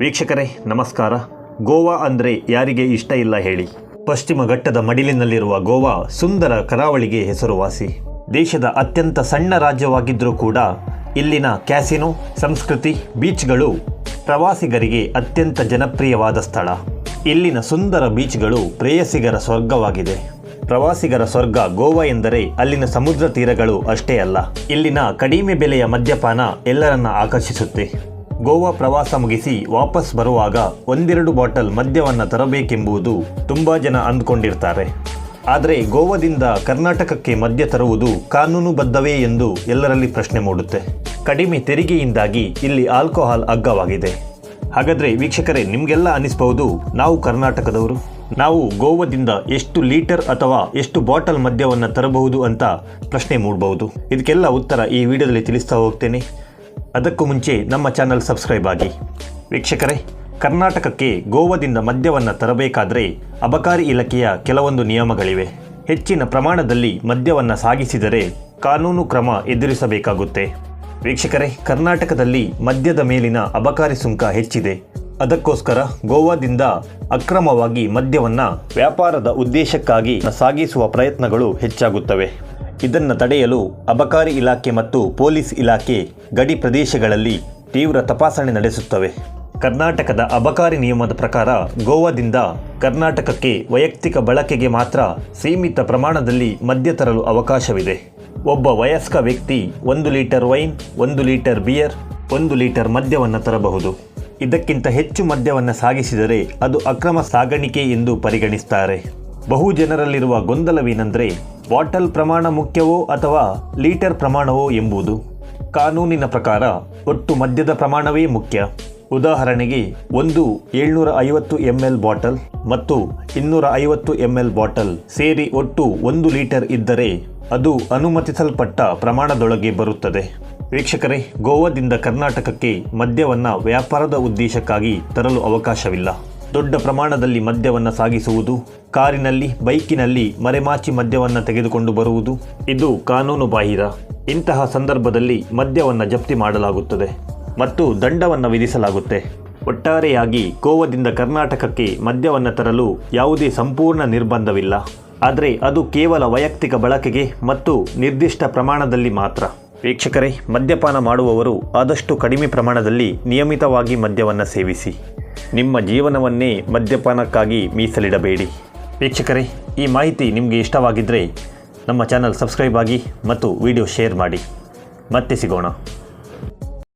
ವೀಕ್ಷಕರೇ, ನಮಸ್ಕಾರ. ಗೋವಾ ಅಂದರೆ ಯಾರಿಗೆ ಇಷ್ಟ ಇಲ್ಲ ಹೇಳಿ. ಪಶ್ಚಿಮ ಘಟ್ಟದ ಮಡಿಲಿನಲ್ಲಿರುವ ಗೋವಾ ಸುಂದರ ಕರಾವಳಿಗೆ ಹೆಸರುವಾಸಿ. ದೇಶದ ಅತ್ಯಂತ ಸಣ್ಣ ರಾಜ್ಯವಾಗಿದ್ದರೂ ಕೂಡ ಇಲ್ಲಿನ ಕ್ಯಾಸಿನೋ, ಸಂಸ್ಕೃತಿ, ಬೀಚ್ಗಳು ಪ್ರವಾಸಿಗರಿಗೆ ಅತ್ಯಂತ ಜನಪ್ರಿಯವಾದ ಸ್ಥಳ. ಇಲ್ಲಿನ ಸುಂದರ ಬೀಚ್ಗಳು ಪ್ರೇಯಸಿಗರ ಸ್ವರ್ಗವಾಗಿದೆ. ಪ್ರವಾಸಿಗರ ಸ್ವರ್ಗ ಗೋವಾ ಎಂದರೆ ಅಲ್ಲಿನ ಸಮುದ್ರ ತೀರಗಳು ಅಷ್ಟೇ ಅಲ್ಲ. ಇಲ್ಲಿನ ಕಡಿಮೆ ಬೆಲೆಯ ಮದ್ಯಪಾನ ಎಲ್ಲರನ್ನ ಆಕರ್ಷಿಸುತ್ತೆ. ಗೋವಾ ಪ್ರವಾಸ ಮುಗಿಸಿ ವಾಪಸ್ ಬರುವಾಗ ಒಂದೆರಡು ಬಾಟಲ್ ಮದ್ಯವನ್ನು ತರಬೇಕೆಂಬುದು ತುಂಬ ಜನ ಅಂದ್ಕೊಂಡಿರ್ತಾರೆ. ಆದರೆ ಗೋವಾದಿಂದ ಕರ್ನಾಟಕಕ್ಕೆ ಮದ್ಯ ತರುವುದು ಕಾನೂನುಬದ್ಧವೇ ಎಂದು ಎಲ್ಲರಲ್ಲಿ ಪ್ರಶ್ನೆ ಮೂಡುತ್ತೆ. ಕಡಿಮೆ ತೆರಿಗೆಯಿಂದಾಗಿ ಇಲ್ಲಿ ಆಲ್ಕೋಹಾಲ್ ಅಗ್ಗವಾಗಿದೆ. ಹಾಗಾದರೆ ವೀಕ್ಷಕರೇ, ನಿಮಗೆಲ್ಲ ಅನಿಸ್ಬಹುದು ನಾವು ಕರ್ನಾಟಕದವರು? ನಾವು ಗೋವಾದಿಂದ ಎಷ್ಟು ಲೀಟರ್ ಅಥವಾ ಎಷ್ಟು ಬಾಟಲ್ ಮದ್ಯವನ್ನು ತರಬಹುದು ಅಂತ ಪ್ರಶ್ನೆ ಮೂಡಬಹುದು. ಇದಕ್ಕೆಲ್ಲ ಉತ್ತರ ಈ ವಿಡಿಯೋದಲ್ಲಿ ತಿಳಿಸ್ತಾ ಹೋಗ್ತೇನೆ. ಅದಕ್ಕೂ ಮುಂಚೆ ನಮ್ಮ ಚಾನಲ್ ಸಬ್ಸ್ಕ್ರೈಬ್ ಆಗಿ. ವೀಕ್ಷಕರೇ, ಕರ್ನಾಟಕಕ್ಕೆ ಗೋವಾದಿಂದ ಮದ್ಯವನ್ನು ತರಬೇಕಾದರೆ ಅಬಕಾರಿ ಇಲಾಖೆಯ ಕೆಲವೊಂದು ನಿಯಮಗಳಿವೆ. ಹೆಚ್ಚಿನ ಪ್ರಮಾಣದಲ್ಲಿ ಮದ್ಯವನ್ನು ಸಾಗಿಸಿದರೆ ಕಾನೂನು ಕ್ರಮ ಎದುರಿಸಬೇಕಾಗುತ್ತೆ. ವೀಕ್ಷಕರೇ, ಕರ್ನಾಟಕದಲ್ಲಿ ಮದ್ಯದ ಮೇಲಿನ ಅಬಕಾರಿ ಸುಂಕ ಹೆಚ್ಚಿದೆ. ಅದಕ್ಕೋಸ್ಕರ ಗೋವಾದಿಂದ ಅಕ್ರಮವಾಗಿ ಮದ್ಯವನ್ನು ವ್ಯಾಪಾರದ ಉದ್ದೇಶಕ್ಕಾಗಿ ಸಾಗಿಸುವ ಪ್ರಯತ್ನಗಳು ಹೆಚ್ಚಾಗುತ್ತವೆ. ಇದನ್ನು ತಡೆಯಲು ಅಬಕಾರಿ ಇಲಾಖೆ ಮತ್ತು ಪೊಲೀಸ್ ಇಲಾಖೆ ಗಡಿ ಪ್ರದೇಶಗಳಲ್ಲಿ ತೀವ್ರ ತಪಾಸಣೆ ನಡೆಸುತ್ತವೆ. ಕರ್ನಾಟಕದ ಅಬಕಾರಿ ನಿಯಮದ ಪ್ರಕಾರ ಗೋವಾದಿಂದ ಕರ್ನಾಟಕಕ್ಕೆ ವೈಯಕ್ತಿಕ ಬಳಕೆಗೆ ಮಾತ್ರ ಸೀಮಿತ ಪ್ರಮಾಣದಲ್ಲಿ ಮದ್ಯ ತರಲು ಅವಕಾಶವಿದೆ. ಒಬ್ಬ ವಯಸ್ಕ ವ್ಯಕ್ತಿ ಒಂದು ಲೀಟರ್ ವೈನ್, ಒಂದು ಲೀಟರ್ ಬಿಯರ್, ಒಂದು ಲೀಟರ್ ಮದ್ಯವನ್ನು ತರಬಹುದು. ಇದಕ್ಕಿಂತ ಹೆಚ್ಚು ಮದ್ಯವನ್ನು ಸಾಗಿಸಿದರೆ ಅದು ಅಕ್ರಮ ಸಾಗಾಣಿಕೆ ಎಂದು ಪರಿಗಣಿಸುತ್ತಾರೆ ಬಹು ಜನರಲ್ಲಿರುವ ಗೊಂದಲವೇನೆಂದರೆ ಬಾಟಲ್ ಪ್ರಮಾಣ ಮುಖ್ಯವೋ ಅಥವಾ ಲೀಟರ್ ಪ್ರಮಾಣವೋ ಎಂಬುದು ಕಾನೂನಿನ ಪ್ರಕಾರ ಒಟ್ಟು ಮದ್ಯದ ಪ್ರಮಾಣವೇ ಮುಖ್ಯ. ಉದಾಹರಣೆಗೆ, ಒಂದು ಏಳ್ನೂರ ಐವತ್ತು ಎಂ ಎಲ್ ಬಾಟಲ್ ಮತ್ತು ಇನ್ನೂರ ಐವತ್ತು ಎಂ ಎಲ್ ಬಾಟಲ್ ಸೇರಿ ಒಟ್ಟು ಒಂದು ಲೀಟರ್ ಇದ್ದರೆ ಅದು ಅನುಮತಿಸಲ್ಪಟ್ಟ ಪ್ರಮಾಣದೊಳಗೆ ಬರುತ್ತದೆ. ವೀಕ್ಷಕರೇ, ಗೋವಾದಿಂದ ಕರ್ನಾಟಕಕ್ಕೆ ಮದ್ಯವನ್ನು ವ್ಯಾಪಾರದ ಉದ್ದೇಶಕ್ಕಾಗಿ ತರಲು ಅವಕಾಶವಿಲ್ಲ. ದೊಡ್ಡ ಪ್ರಮಾಣದಲ್ಲಿ ಮದ್ಯವನ್ನು ಸಾಗಿಸುವುದು, ಕಾರಿನಲ್ಲಿ, ಬೈಕಿನಲ್ಲಿ ಮರೆಮಾಚಿ ಮದ್ಯವನ್ನು ತೆಗೆದುಕೊಂಡು ಬರುವುದು, ಇದು ಕಾನೂನು ಬಾಹಿರ. ಇಂತಹ ಸಂದರ್ಭದಲ್ಲಿ ಮದ್ಯವನ್ನು ಜಪ್ತಿ ಮಾಡಲಾಗುತ್ತದೆ ಮತ್ತು ದಂಡವನ್ನು ವಿಧಿಸಲಾಗುತ್ತೆ. ಒಟ್ಟಾರೆಯಾಗಿ ಕೋವದಿಂದ ಕರ್ನಾಟಕಕ್ಕೆ ಮದ್ಯವನ್ನು ತರಲು ಯಾವುದೇ ಸಂಪೂರ್ಣ ನಿರ್ಬಂಧವಿಲ್ಲ. ಆದರೆ ಅದು ಕೇವಲ ವೈಯಕ್ತಿಕ ಬಳಕೆಗೆ ಮತ್ತು ನಿರ್ದಿಷ್ಟ ಪ್ರಮಾಣದಲ್ಲಿ ಮಾತ್ರ. ವೀಕ್ಷಕರೇ, ಮದ್ಯಪಾನ ಮಾಡುವವರು ಆದಷ್ಟು ಕಡಿಮೆ ಪ್ರಮಾಣದಲ್ಲಿ ನಿಯಮಿತವಾಗಿ ಮದ್ಯವನ್ನು ಸೇವಿಸಿ. ನಿಮ್ಮ ಜೀವನವನ್ನೇ ಮದ್ಯಪಾನಕ್ಕಾಗಿ ಮೀಸಲಿಡಬೇಡಿ. ವೀಕ್ಷಕರೇ, ಈ ಮಾಹಿತಿ ನಿಮಗೆ ಇಷ್ಟವಾಗಿದ್ದರೆ ನಮ್ಮ ಚಾನಲ್ ಸಬ್ಸ್ಕ್ರೈಬ್ ಆಗಿ ಮತ್ತು ವಿಡಿಯೋ ಶೇರ್ ಮಾಡಿ. ಮತ್ತೆ ಸಿಗೋಣ.